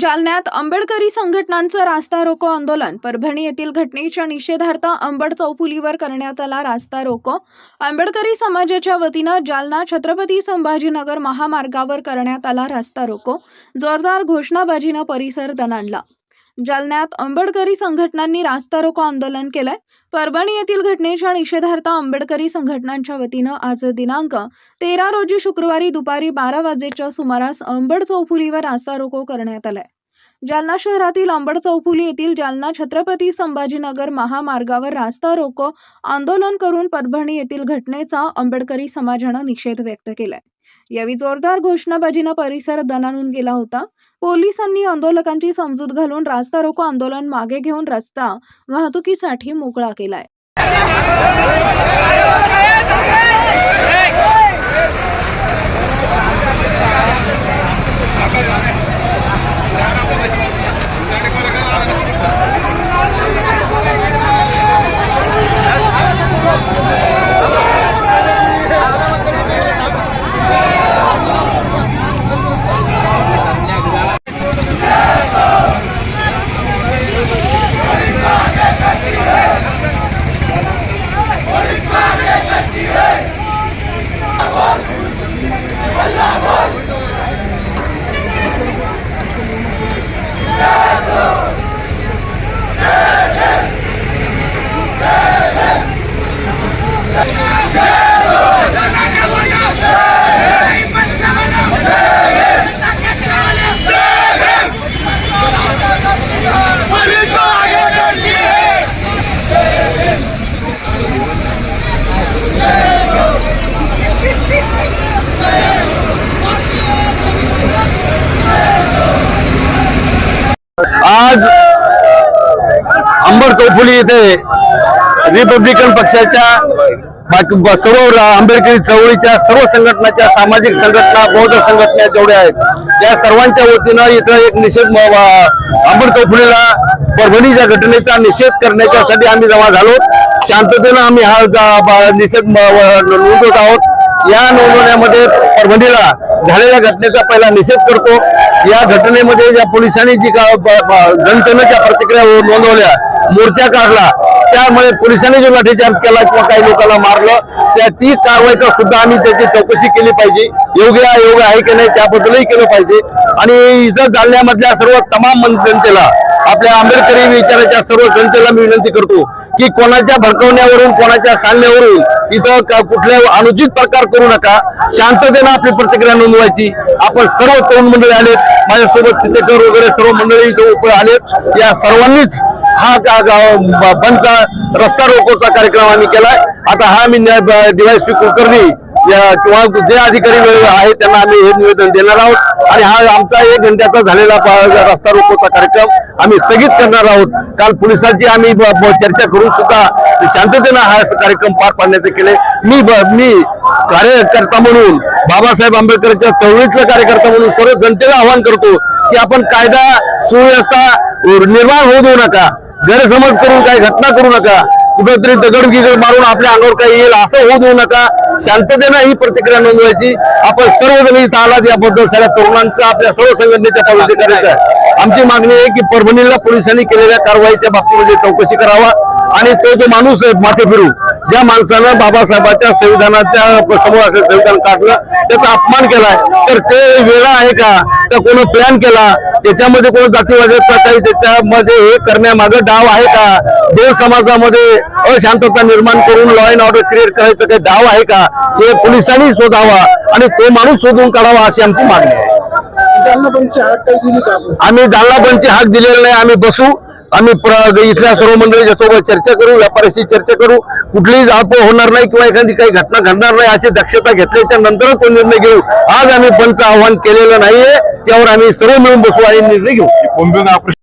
जालन्यात आंबेडकरी संघटनांचं रास्ता रोको आंदोलन. परभणी येथील घटनेच्या निषेधार्थ अंबड चौफुलीवर करण्यात आला रास्ता रोको. आंबेडकरी समाजाच्या वतीनं जालना छत्रपती संभाजीनगर महामार्गावर करण्यात आला रास्ता रोको. जोरदार घोषणाबाजीनं परिसर दणाणला. जालन्यात आंबेडकरी संघटनांनी रास्ता रोको आंदोलन केलंय. परभणी येथील घटनेच्या निषेधार्थ आंबेडकरी संघटनांच्या वतीनं आज दिनांक तेरा रोजी शुक्रवारी दुपारी बारा वाजेच्या सुमारास आंबड चौफुलीवर रास्ता रोको करण्यात आलाय. जालना शहरातील अंबड चौफुली येथील जालना छत्रपती संभाजीनगर महामार्गावर रास्ता रोको आंदोलन करून परभणी येथील घटनेचा आंबेडकरी समाजानं निषेध व्यक्त केलाय. यावेळी जोरदार घोषणाबाजीनं परिसर दणाणून गेला होता. पोलिसांनी आंदोलकांची समजूत घालून रास्ता रोको आंदोलन मागे घेऊन रस्ता वाहतुकीसाठी मोकळा केलाय. आज अंबर चौफुली येथे रिपब्लिकन पक्षाच्या सर्व आंबेडकरी चळवळीच्या सर्व संघटनाच्या सामाजिक संघटना बौद्ध संघटना जेवढ्या आहेत त्या सर्वांच्या वतीनं इथं एक निषेध म- अंबर चौफुलीला परभणीच्या घटनेचा निषेध करण्याच्यासाठी आम्ही जमा झालो. शांततेनं आम्ही हा जा- निषेध नोंदवत आहोत. या नोंदवण्यामध्ये परभणीला झालेल्या घटनेचा पहिला निषेध करतो. या घटनेमध्ये ज्या पोलिसांनी जी का जनतेनेच्या प्रतिक्रिया नोंदवल्या मोर्चा काढला त्यामुळे पोलिसांनी जो लाठीचार्ज केला किंवा काही लोकांना मारलं त्या ती कारवाईचा सुद्धा आम्ही त्याची चौकशी केली पाहिजे. योग्य अयोग्य आहे की नाही त्याबद्दलही केलं पाहिजे. आणि इथं जालन्यामधल्या सर्व तमाम जनतेला आपल्या आंबेडकरी विचाराच्या सर्व जनतेला मी विनंती करतो की कोणाच्या भडकवण्यावरून कोणाच्या सांगण्यावरून इथं कुठल्या अनुचित प्रकार करू नका. शांततेनं आपली प्रतिक्रिया नोंदवायची. आपण सर्व तरुण मंडळी आलेत. माझ्यासोबत चितेकर वगैरे सर्व मंडळी इथं उप आलेत या सर्वांनीच हा का- बंदचा रस्ता रोकोचा कार्यक्रम आम्ही केलाय. आता हा मी डीवायसपी कुलकर्णी या किंवा जे अधिकारी आहेत त्यांना आम्ही हे निवेदन देणार आहोत. आणि हा आमचा एक घंट्याचा झालेला रस्ता रोकोचा कार्यक्रम आम्ही स्थगित करणार आहोत. काल पोलिसांची आम्ही चर्चा करून सुद्धा शांततेनं हा कार्यक्रम पार पाडण्याचे केले. मी मी कार्यकर्ता म्हणून बाबासाहेब आंबेडकरच्या चळवळीतला कार्यकर्ता म्हणून सर्व जनतेला आवाहन करतो की आपण कायदा सुव्यवस्था निर्माण होऊ देऊ नका. गैरसमज करून काही घटना करू नका. कुठेतरी दगड गिगड मारून आपल्या अंगावर काही येईल असं होऊ देऊ नका. शांततेनं ही प्रतिक्रिया नोंदवायची. आपण सर्वजण इथं आलात याबद्दल सगळ्या तरुणांचा आपल्या सर्व संघटनेच्या पदाधिकाऱ्यांचा आहे. आमची मागणी आहे की परभणीला पोलिसांनी केलेल्या कारवाईच्या बाबतीमध्ये चौकशी करावा आणि तो जो माणूस आहे माथे फिरू ज्या माणसानं बाबासाहेबांच्या संविधानाच्या समोर असलेलं संविधान काढलं त्याचा अपमान केलाय. तर ते वेळा आहे का? तर कोणी प्लॅन केला? त्याच्यामध्ये कोण जातीवादाचा काही त्याच्यामध्ये हे करण्यामागं डाव आहे का? दोन समाजामध्ये अशांतता निर्माण करून लॉ अँड ऑर्डर क्रिएट करायचं काही डाव आहे का? हे पोलिसांनी शोधावा आणि तो माणूस शोधून काढावा अशी आमची मागणी आहे. पंच आम्ही जालना बंदची हाक दिलेला नाही आम्ही बसू आम्ही इथल्या सर्व मंडळीच्या सोबत चर्चा करू व्यापाऱ्याशी चर्चा करू. कुठलीही जाळपोळ होणार नाही किंवा एखादी काही घटना घडणार नाही अशी दक्षता घेतल्याच्या नंतरच तो निर्णय घेऊ. आज आम्ही पंच आव्हान केलेलं नाहीये त्यावर आम्ही सर्व मिळून बसू आणि निर्णय घेऊ.